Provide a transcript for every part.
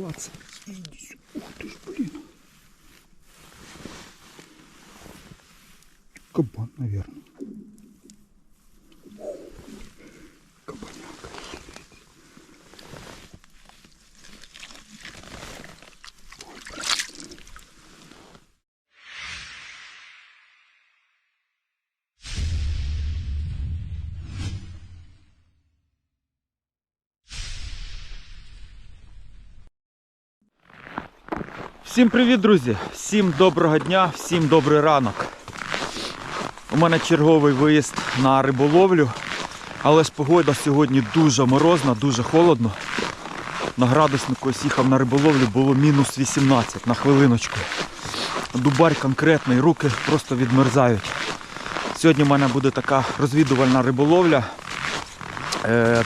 клац. Иди сюда. Ух ты ж, блин. Кабан, наверное. Всім привіт, друзі! Всім доброго дня, всім добрий ранок. У мене черговий виїзд на риболовлю, але ж погода сьогодні дуже морозна, дуже холодно. На градуснику ось їхав на риболовлю було мінус 18 на хвилиночку. Дубарь конкретний, руки просто відмерзають. Сьогодні в мене буде така розвідувальна риболовля. Е,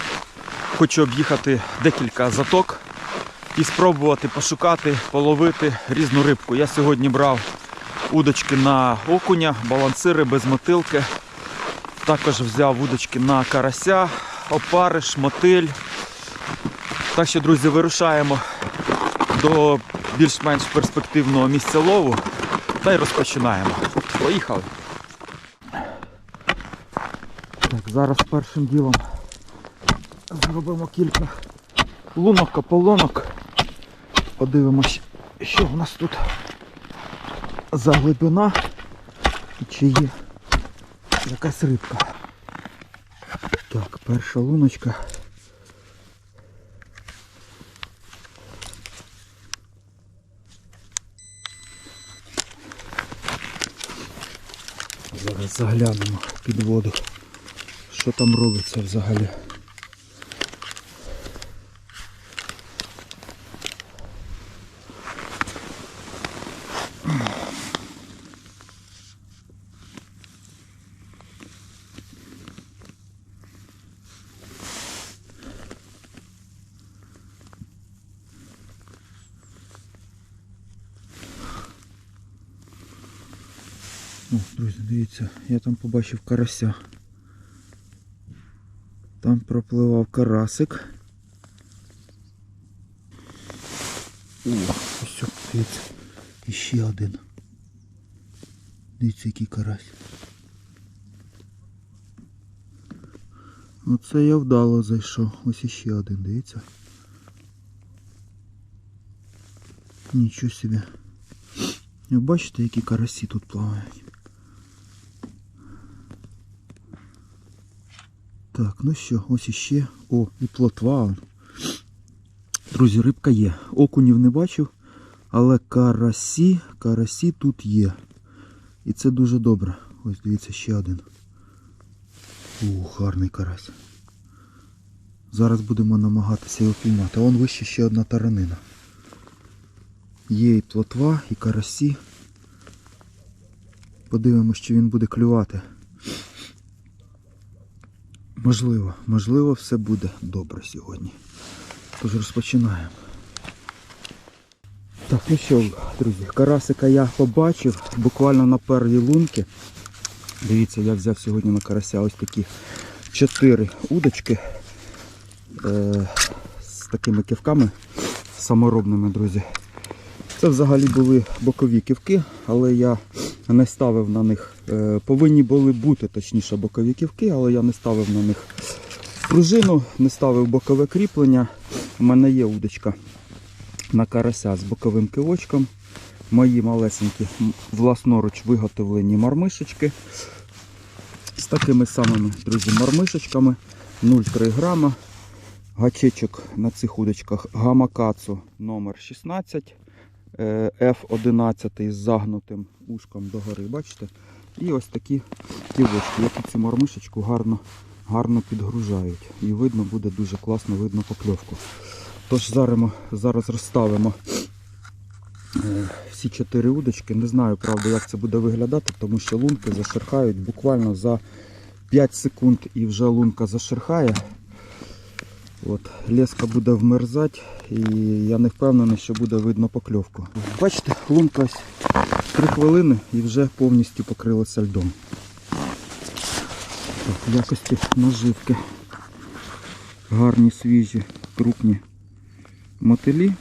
хочу об'їхати декілька заток і спробувати пошукати, половити різну рибку. Я сьогодні брав удочки на окуня, балансири без мотилки. Також взяв удочки на карася, опариш, мотиль. Так що, друзі, вирушаємо до більш-менш перспективного місця лову та й розпочинаємо. Поїхали! Так, зараз першим ділом зробимо кілька лунок, ополонок. Подивимось, що в нас тут за глибина і чи є якась рибка. Так, перша луночка. Зараз заглянемо під воду, що там робиться взагалі. О, друзі, дивіться, я там побачив карася. Там пропливав карасик. О, ось, дивіться. І один. Дивіться, який карась. Оце я вдало зайшов. Ось іще один, дивіться. Нічого собі. Бачите, які карасі тут плавають. Так, ну що, ось іще. О, і плотва. Друзі, рибка є. Окунів не бачив, але карасі, карасі тут є. І це дуже добре. Ось дивіться, ще один. Ух, гарний карась. Зараз будемо намагатися його піймати. Вон вище ще одна таранина. Є і плотва, і карасі. Подивимось, чи він буде клювати. Можливо, можливо, все буде добре сьогодні. Тож розпочинаємо. Так, ну що, друзі, карасика я побачив буквально на первій лунки. Дивіться, я взяв сьогодні на карася ось такі чотири удочки е, з такими кивками саморобними, друзі. Це взагалі були бокові ківки, але я не ставив на них. е, Повинні були бути точніше бокові ківки, але я не ставив на них пружину, не ставив бокове кріплення. У мене є удочка на карася з боковим кивочком. Мої малесенькі власноруч виготовлені мармишечки. З такими самими, друзі, мармишечками 0,3 грама. Гачечок на цих удочках Гамакацу номер 16 е, F11 з загнутим ушком догори, бачите? І ось такі ківочки, які цю мармишечку гарно, гарно підгружають. І видно буде дуже класно, видно покльовку. Тож зараз, зараз розставимо е, всі чотири удочки. Не знаю, правда, як це буде виглядати, тому що лунки зашерхають буквально за 5 секунд і вже лунка зашерхає. От, леска буде вмерзати і я не впевнений, що буде видно покльовку. Бачите, лунка 3 хвилини і вже повністю покрилася льдом. Так, якості наживки. Гарні, свіжі, крупні мотилі.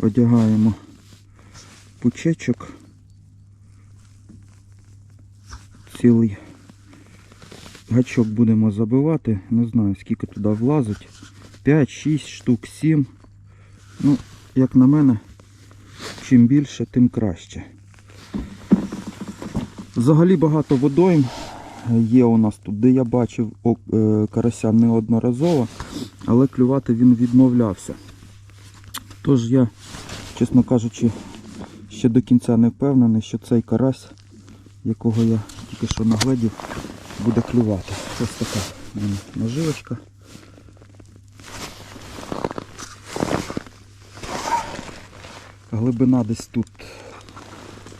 одягаємо пучечок. Цілий гачок будемо забивати. Не знаю скільки туди влазить. 5, 6 штук, 7. Ну, як на мене, чим більше, тим краще. Взагалі багато водойм є у нас тут, де я бачив е, карася неодноразово, але клювати він відмовлявся. Тож я, чесно кажучи, ще до кінця не впевнений, що цей карась, якого я тільки що нагледів, буде клювати. Ось така наживочка. Глибина десь тут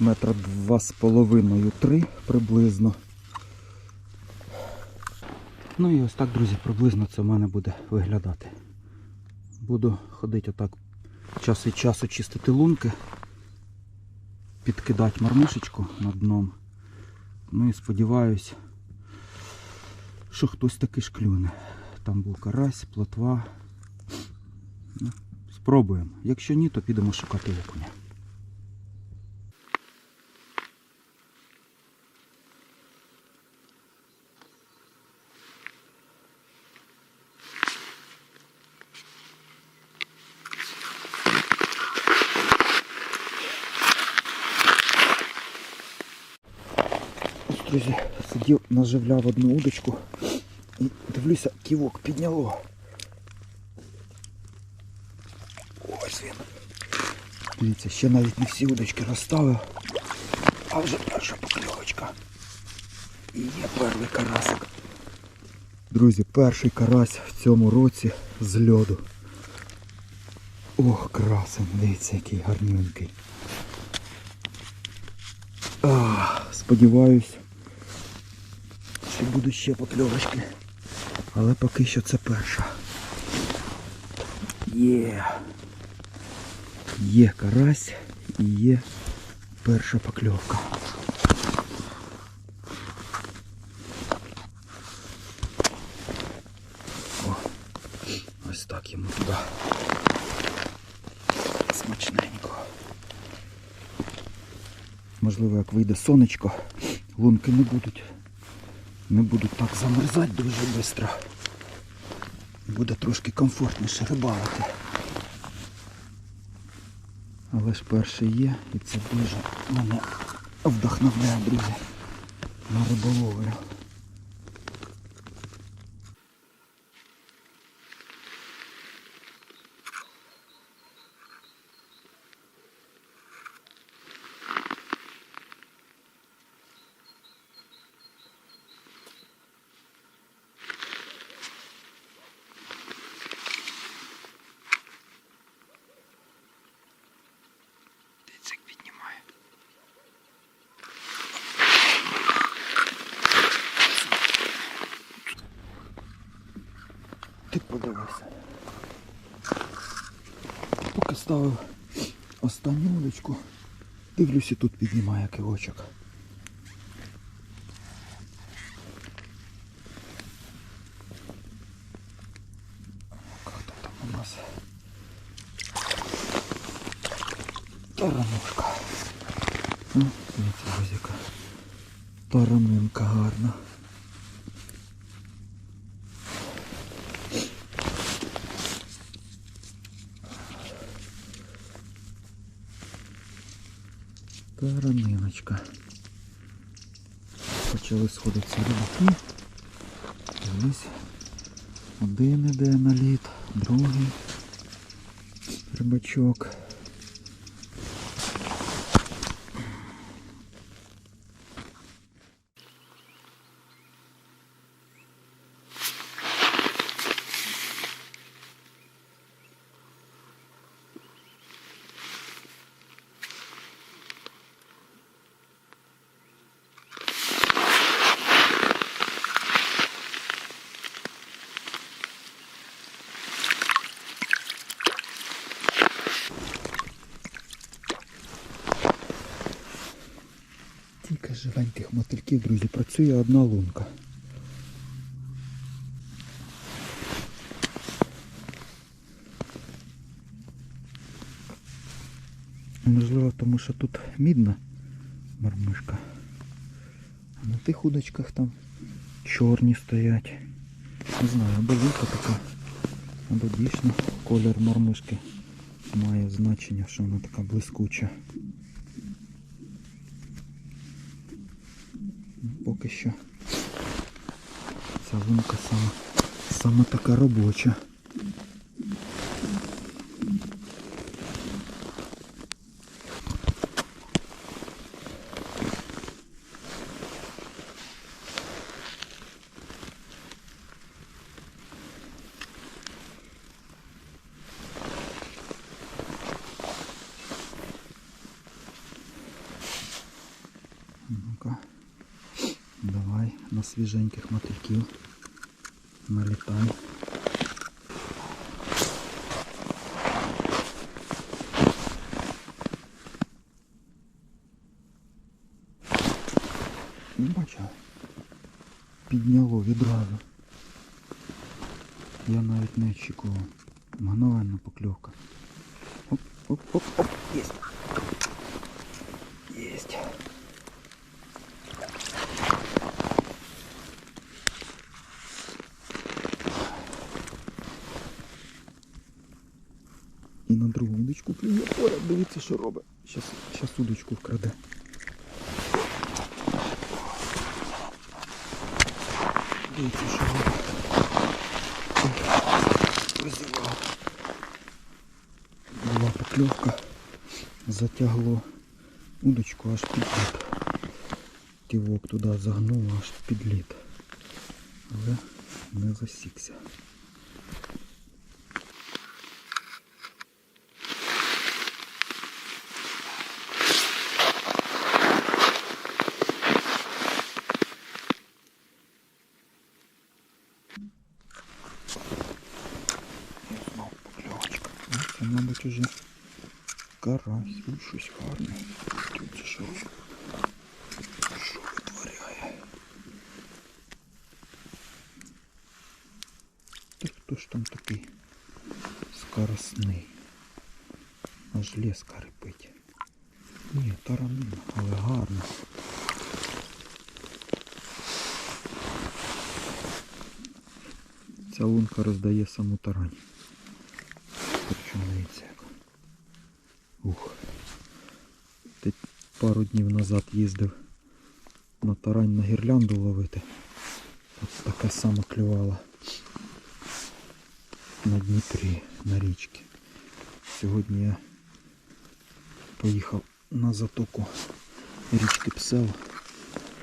метра два з половиною три приблизно. Ну і ось так, друзі, приблизно це в мене буде виглядати. Буду ходити отак час від часу чистити лунки, підкидати мармишечку над дном. Ну і сподіваюсь, що хтось таки ж клюне. Там був карась, плотва. Ну, спробуємо. Якщо ні, то підемо шукати окуня. Друзі, сидів, наживляв одну удочку і дивлюся, ківок підняло. Ось він. Дивіться, ще навіть не всі удочки розставив. А вже перша покльовочка. І є перший карасик. Друзі, перший карась в цьому році з льоду. Ох, красень, дивіться, який гарненький. А, сподіваюсь, що будуть ще покльовочки. Але поки що це перша. Є. Є карась і є перша покльовка. О, ось так йому туди. Смачненько. Можливо, як вийде сонечко, лунки не будуть. Не будуть так замерзати дуже швидко. Буде трошки комфортніше рибалити. Але ж перший є і це дуже мене вдохновляє, друзі, на риболовлю. Дицик піднімає. Ти подивися. Поки ставив останню удочку, дивлюся, тут піднімає кивочок. Хто там у нас? Таранушка. Ну, дивіться, гузіка. Таранинка гарна. Тараниночка. Почали сходитися рибаки. Дивись. Один іде на лід, другий рибачок. Тільки живеньких мотильків, друзі, працює одна лунка. цікаво, тому що тут мідна мармишка. А на тих удочках там чорні стоять. Не знаю, або вилка така, або дійсно колір мормишки має значення, що вона така блискуча. Ну, Поки що ця лунка сама, сама така робоча. свіженьких мотильків. Налітай. Не бачив. Підняло відразу. Я навіть не очікував. Мгновенна покльовка. Оп, оп, оп, оп, єсть. Єсть. Удочку поряд, дивіться, що робить. Щас, щас удочку вкраде. Дивіться, що робить. Була покльовка. Затягло удочку аж під лід. Ківок туди загнуло аж під лід. Але не засікся. Це, мабуть, уже карась. Ой, щось гарне. Тут це що? Що витворяє? Та хто ж там такий скоросний? Аж леска рипить. Ні, таранина, але гарно. Ця лунка роздає саму тарань. Дивіться. Ух. Ти пару днів назад їздив на тарань на гірлянду ловити. От така сама клювала на Дніпрі, на річці. Сьогодні я поїхав на затоку річки Псел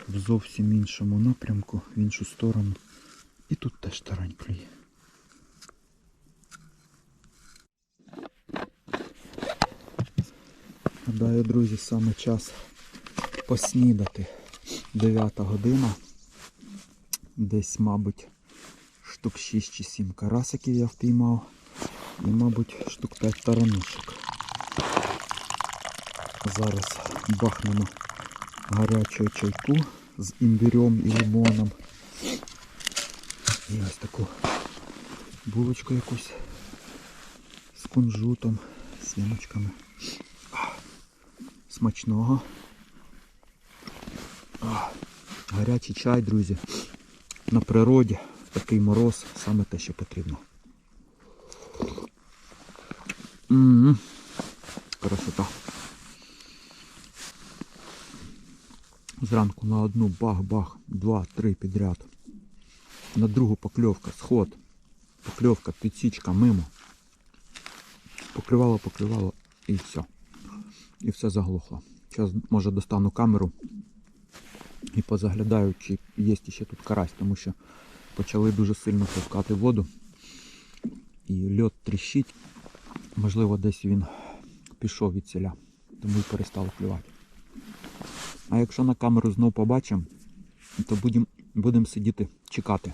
в зовсім іншому напрямку, в іншу сторону. І тут теж тарань клює. Гадаю, друзі, саме час поснідати. 9 година. Десь, мабуть, штук 6 чи 7 карасиків я впіймав. І, мабуть, штук 5 таранушок. Зараз бахнемо гарячого чайку з імбирем і лимоном. І ось таку булочку якусь з кунжутом, з ямочками. Смачного. А, Гарячий чай, друзі. На природі в такий мороз саме те, що потрібно. М-м-м. Красота. Зранку на одну бах-бах, два-три підряд. На другу покльовка, сход, покльовка, підсічка мимо. Покривало, покривало і все. І все заглохло. Зараз може достану камеру і позаглядаю, чи є ще тут карась, тому що почали дуже сильно пускати воду. І льот тріщить. Можливо, десь він пішов від селя, тому і перестало клювати. А якщо на камеру знов побачимо, то будемо будем сидіти чекати.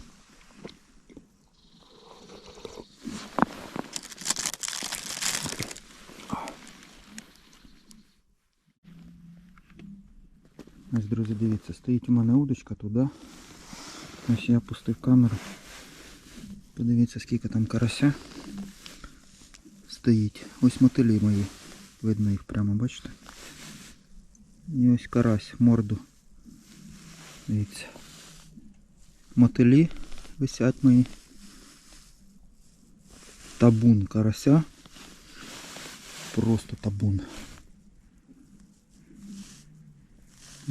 Ось, друзі, дивіться, стоїть у мене удочка туди. Ось я пустив камеру. Подивіться, скільки там карася стоїть. Ось мотилі мої. Видно їх прямо, бачите? І ось карась, морду. Дивіться. Мотилі висять мої. Табун карася. Просто табун.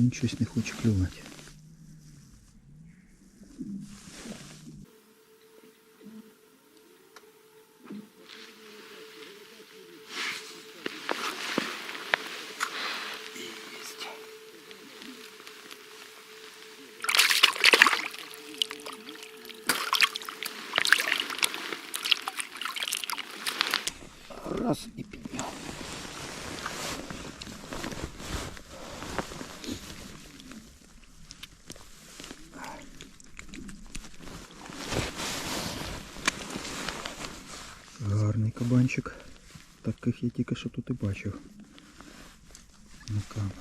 Він щось не хоче клювати. Раз і підняв. Гарний кабанчик. Я тільки що тут і бачив. На камеру.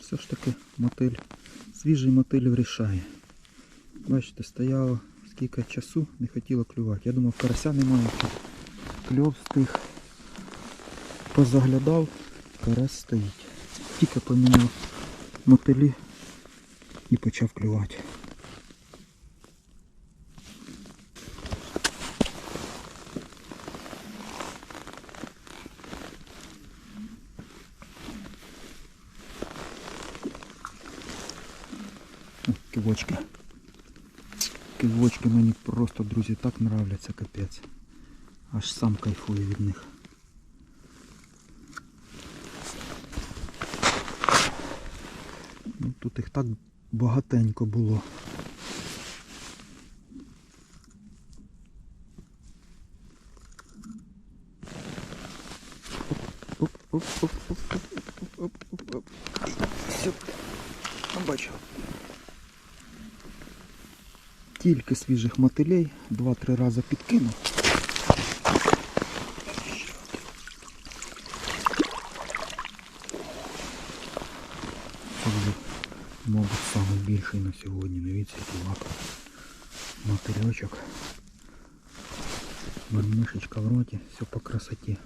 Все ж таки мотиль. Свіжий мотиль вирішає. Бачите, стояло скільки часу, не хотіло клювати. Я думав, карася немає. Кльов стих. Позаглядав, карась стоїть. Тільки поміняв мотилі і почав клювати. О, Кивочки. Кивочки мені просто, друзі, так нравляться, капець. Аж сам кайфую від них. Ну, тут їх так багатенько було. Оп, оп, оп, оп, оп, оп, оп, оп, оп. Все, бачив. Тільки свіжих мотилей, два-три рази підкинув. Мабуть, найбільший на сьогодні. Дивіться, який лак. Мотильочок. Мишечка в роті, все по красоті.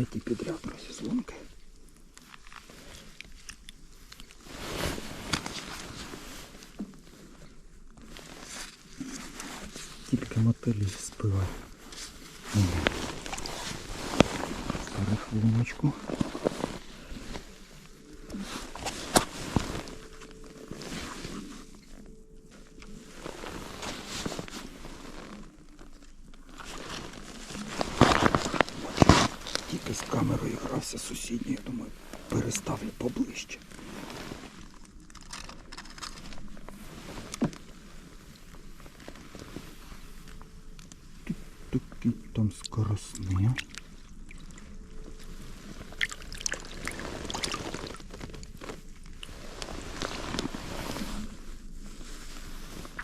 третій підряд розізлунки. Тільки мотилі спила. Зараз луночку.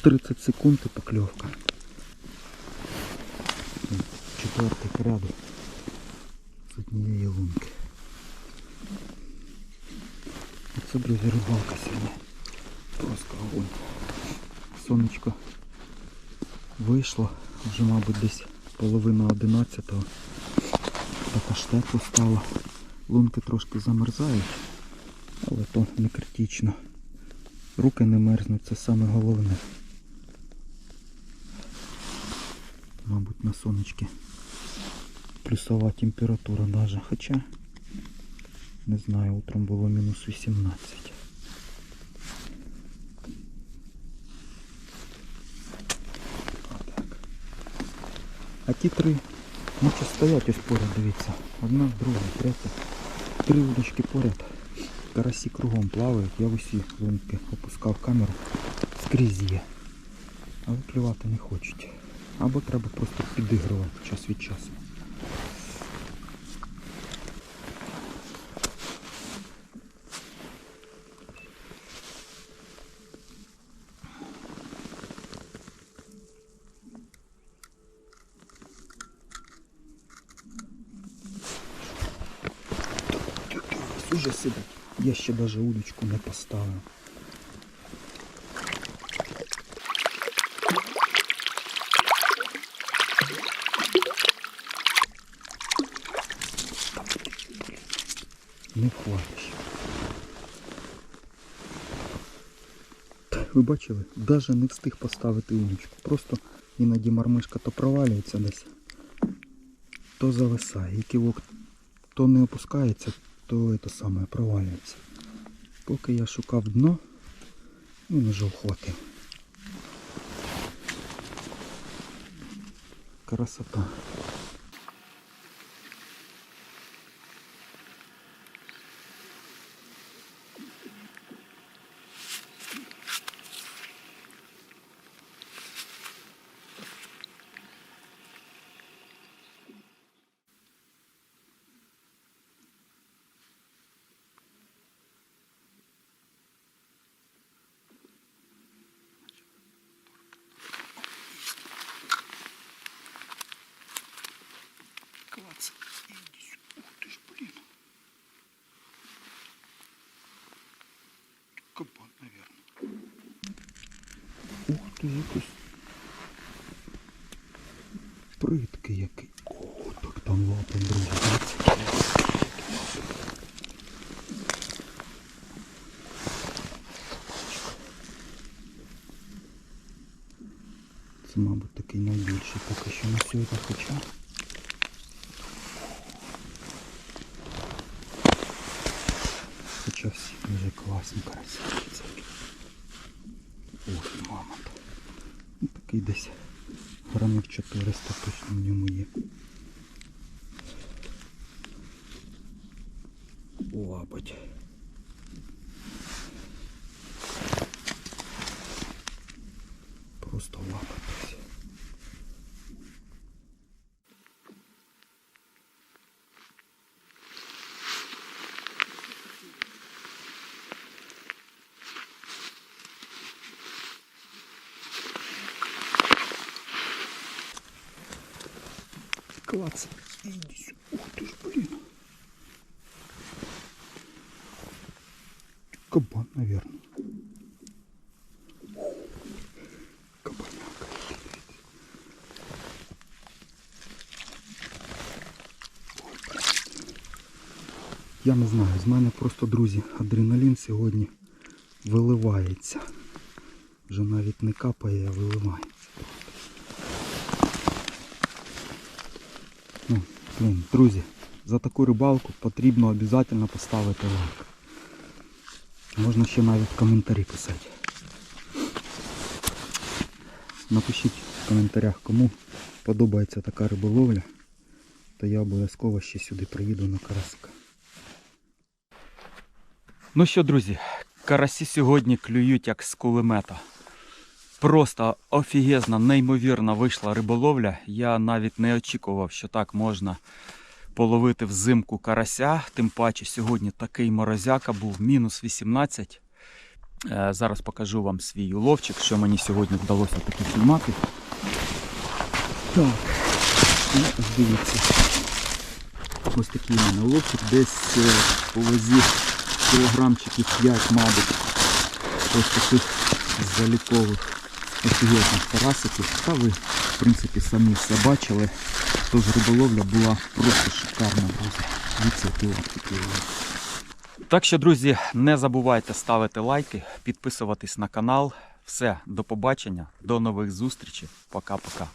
30 секунд і покльовка. Четвертий к ряду з однієї лунки. Оце, друзі, рибалка сьогодні. Просто огонь. Сонечко вийшло, вже, мабуть, десь половина одинадцятого. Так аж тепло стало. Лунки трошки замерзають, але то не критично. Руки не мерзнуть, це саме головне. Мабуть, на сонечки плюсова температура даже. Хоча, не знаю, утром було мінус 18. Отак. А ті три Ну що стоять ось поряд, дивіться. Одна, друга, третя. Три удочки поряд. Карасі кругом плавають. Я в усі лунки опускав камеру. Скрізь є. Але клювати не хочуть. Або треба просто підігрувати час від часу. Уже сидить. Я ще навіть удочку не поставив. Не хватиш. Ви бачили? Навіть не встиг поставити удочку. Просто іноді мармишка то провалюється десь, то зависає. І кілок то не опускається, то це саме провалюється. Поки я шукав дно, він уже вхватив. Красота. Клац. Иди сюда. Ух ты ж, блин. Кабан, наверное. Ух ты, якийсь. Приткий який. О, так там лапи, друзі. Дивіться. Це, мабуть, такий найбільший поки що на сьогодні, хоча. Хоча всі дуже класні красиві. Ох, мамонт. Ну, такий десь грамів 400 точно в ньому є. Лапать. Просто лапать. Клац. Иди сюда. Ух ты ж, блин. Кабан, наверное. Кабаняка. Я не знаю, з мене просто, друзі, адреналін сьогодні виливається. Вже навіть не капає, а виливається. Ну, блін, друзі, за таку рибалку потрібно обов'язково поставити лайк. Можна ще навіть коментарі писати. Напишіть в коментарях, кому подобається така риболовля, то я обов'язково ще сюди приїду на карасика. Ну що, друзі, карасі сьогодні клюють як з кулемета. Просто офігезна, неймовірна вийшла риболовля. Я навіть не очікував, що так можна половити взимку карася. Тим паче сьогодні такий морозяка був мінус 18. Е, Зараз покажу вам свій уловчик, що мені сьогодні вдалося таки знімати. Так, ну, дивіться. Ось такий у мене уловчик, десь е, по вазі кілограмчиків 5, мабуть. Ось таких залікових офігезних карасиків. Та ви, в принципі, самі все бачили. Тож риболовля була просто шикарна, друзі. Дивіться, які. Так що, друзі, не забувайте ставити лайки, підписуватись на канал. Все, до побачення, до нових зустрічей. Пока-пока.